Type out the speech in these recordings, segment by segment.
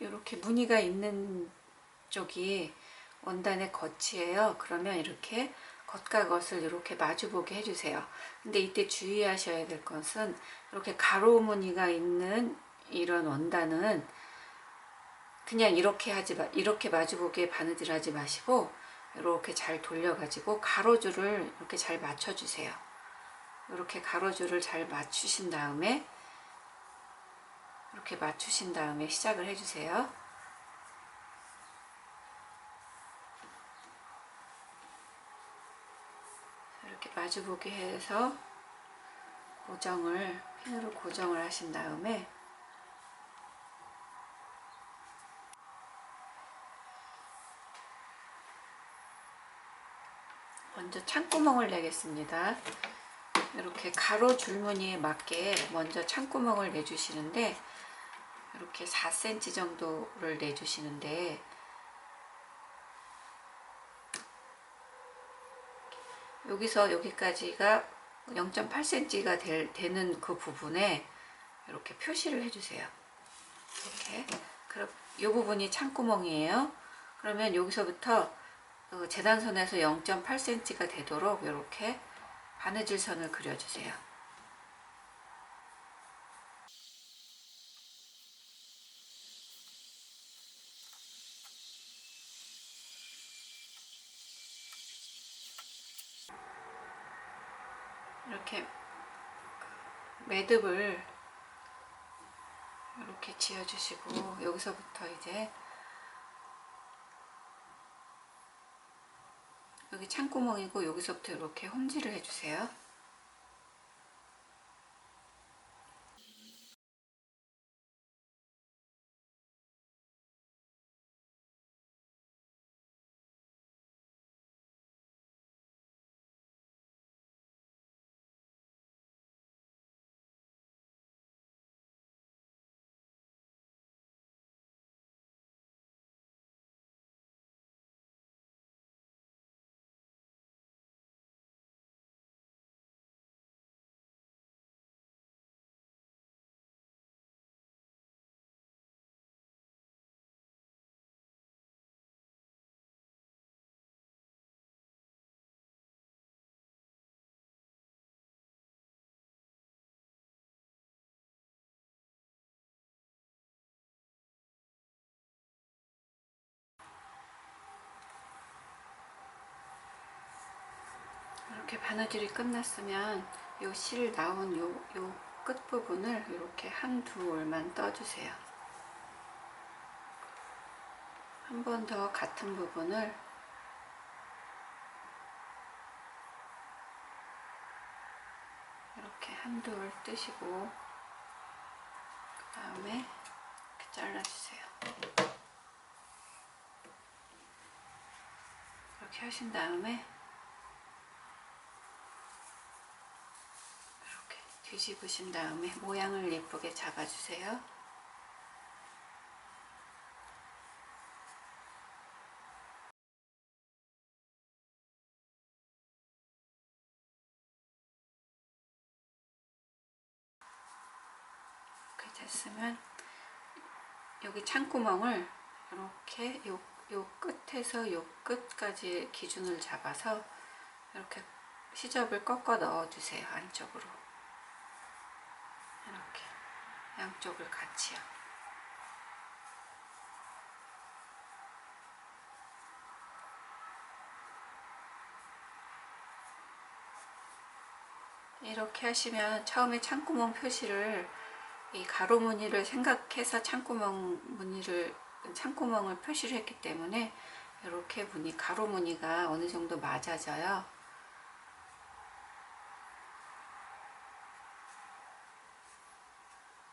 이렇게 무늬가 있는 쪽이 원단의 겉이에요. 그러면 이렇게 겉과 겉을 이렇게 마주보게 해주세요. 근데 이때 주의하셔야 될 것은 이렇게 가로 무늬가 있는 이런 원단은 그냥 이렇게 하지 마, 이렇게 마주보게 바느질 하지 마시고 이렇게 잘 돌려가지고 가로줄을 이렇게 잘 맞춰주세요. 이렇게 가로줄을 잘 맞추신 다음에 이렇게 맞추신 다음에 시작을 해주세요. 이렇게 마주보게 해서 고정을 핀으로 고정을 하신 다음에 먼저 창구멍을 내겠습니다. 이렇게 가로 줄무늬에 맞게 먼저 창구멍을 내주시는데 이렇게 4cm 정도를 내주시는데 여기서 여기까지가 0.8cm가 되는 그 부분에 이렇게 표시를 해주세요. 이렇게 그럼 이 부분이 창구멍이에요. 그러면 여기서부터 그 재단선에서 0.8cm가 되도록 이렇게 바느질 선을 그려주세요. 이렇게 매듭을 이렇게 지어주시고 여기서부터 이제 여기 창구멍이고 여기서부터 이렇게 홈질을 해주세요. 이렇게 바느질이 끝났으면 요 실 나온 요, 요 끝부분을 이렇게 한두 올만 떠주세요. 한 번 더 같은 부분을 이렇게 한두 올 뜨시고 그 다음에 잘라주세요. 이렇게 하신 다음에 이렇게 뒤집으신 다음에 모양을 예쁘게 잡아주세요. 이렇게 됐으면 여기 창구멍을 이렇게 요, 요 끝에서 요 끝까지 기준을 잡아서 이렇게 시접을 꺾어 넣어주세요 안쪽으로 이렇게 양쪽을 같이요 이렇게 하시면 처음에 창구멍 표시를 이 가로 무늬를 생각해서 창구멍 무늬를 창구멍을 표시를 했기 때문에 이렇게 무늬 가로 무늬가 어느 정도 맞아져요.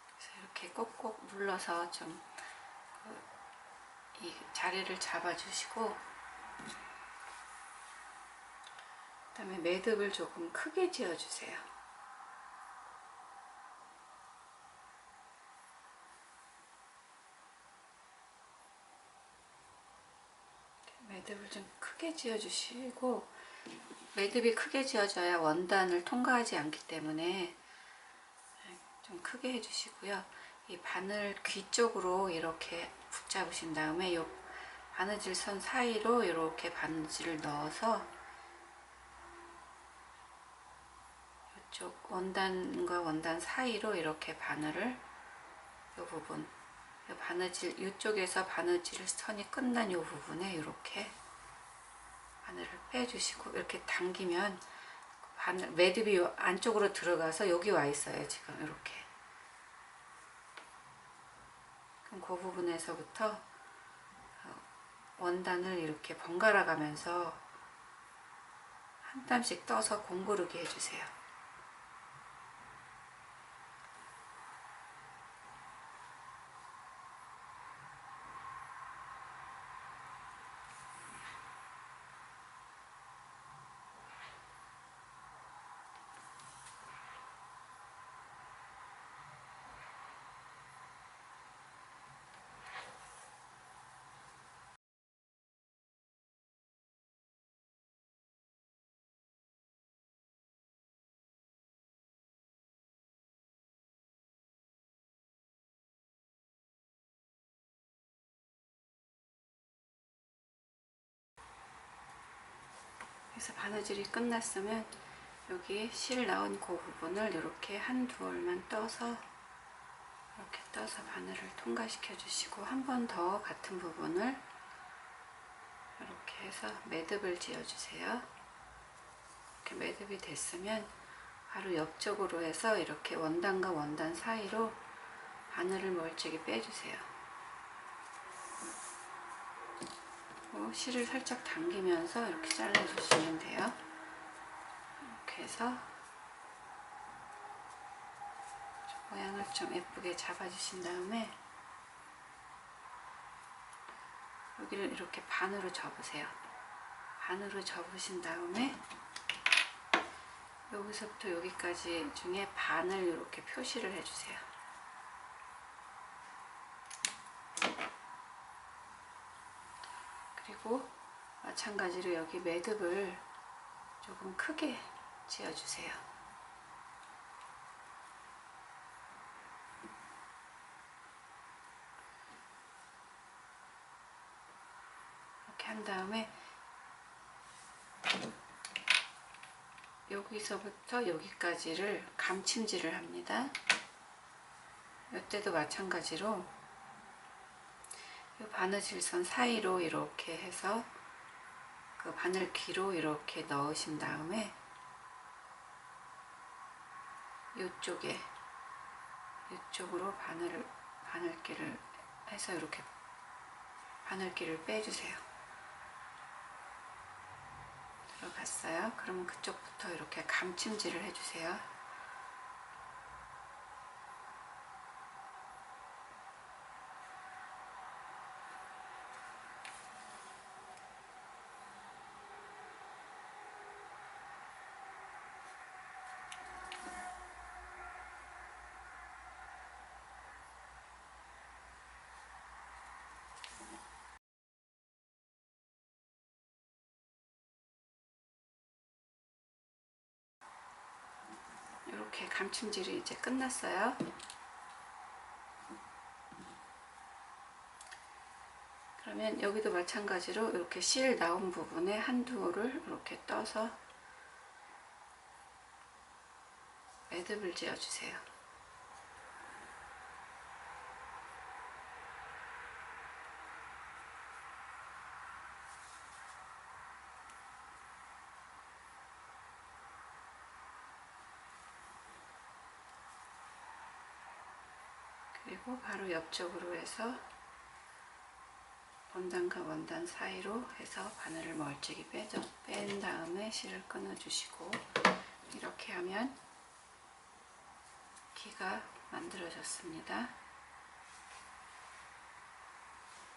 그래서 이렇게 꼭꼭 눌러서 좀 이 자리를 잡아주시고 그 다음에 매듭을 조금 크게 지어주세요. 매듭을 좀 크게 지어주시고 매듭이 크게 지어져야 원단을 통과하지 않기 때문에 좀 크게 해주시고요. 이 바늘 귀 쪽으로 이렇게 붙잡으신 다음에 요 바느질 선 사이로 이렇게 바느질을 넣어서 이쪽 원단과 원단 사이로 이렇게 바늘을 이 부분 요 바느질 이쪽에서 바느질 선이 끝난 이 부분에 이렇게 바늘을 빼주시고 이렇게 당기면 바늘 매듭이 요 안쪽으로 들어가서 여기 와 있어요 지금 이렇게 그럼 그 부분에서부터 어, 원단을 이렇게 번갈아 가면서 한 땀씩 떠서 공구르게 해주세요. 그래서 바느질이 끝났으면 여기 실 나온 그 부분을 이렇게 한두 올만 떠서 이렇게 떠서 바늘을 통과시켜 주시고 한 번 더 같은 부분을 이렇게 해서 매듭을 지어 주세요. 이렇게 매듭이 됐으면 바로 옆쪽으로 해서 이렇게 원단과 원단 사이로 바늘을 멀찍이 빼주세요. 실을 살짝 당기면서 이렇게 잘라주시면. 이렇게 해서 모양을 좀 예쁘게 잡아주신 다음에 여기를 이렇게 반으로 접으세요. 반으로 접으신 다음에 여기서부터 여기까지 중에 반을 이렇게 표시를 해주세요. 그리고 마찬가지로 여기 매듭을 조금 크게 지어주세요. 이렇게 한 다음에 여기서부터 여기까지를 감침질을 합니다. 이때도 마찬가지로 이 바느질선 사이로 이렇게 해서 그 바늘 귀로 이렇게 넣으신 다음에 이쪽에 이쪽으로 바늘을 바늘기를 해서 이렇게 바늘기를 빼주세요. 들어갔어요. 그러면 그쪽부터 이렇게 감침질을 해주세요. 이렇게 감침질이 이제 끝났어요. 그러면 여기도 마찬가지로 이렇게 실 나온 부분에 한두를 이렇게 떠서 매듭을 지어주세요. 그리고 바로 옆쪽으로 해서 원단과 원단 사이로 해서 바늘을 멀찍이 빼죠. 뺀 다음에 실을 끊어주시고 이렇게 하면 기가 만들어졌습니다.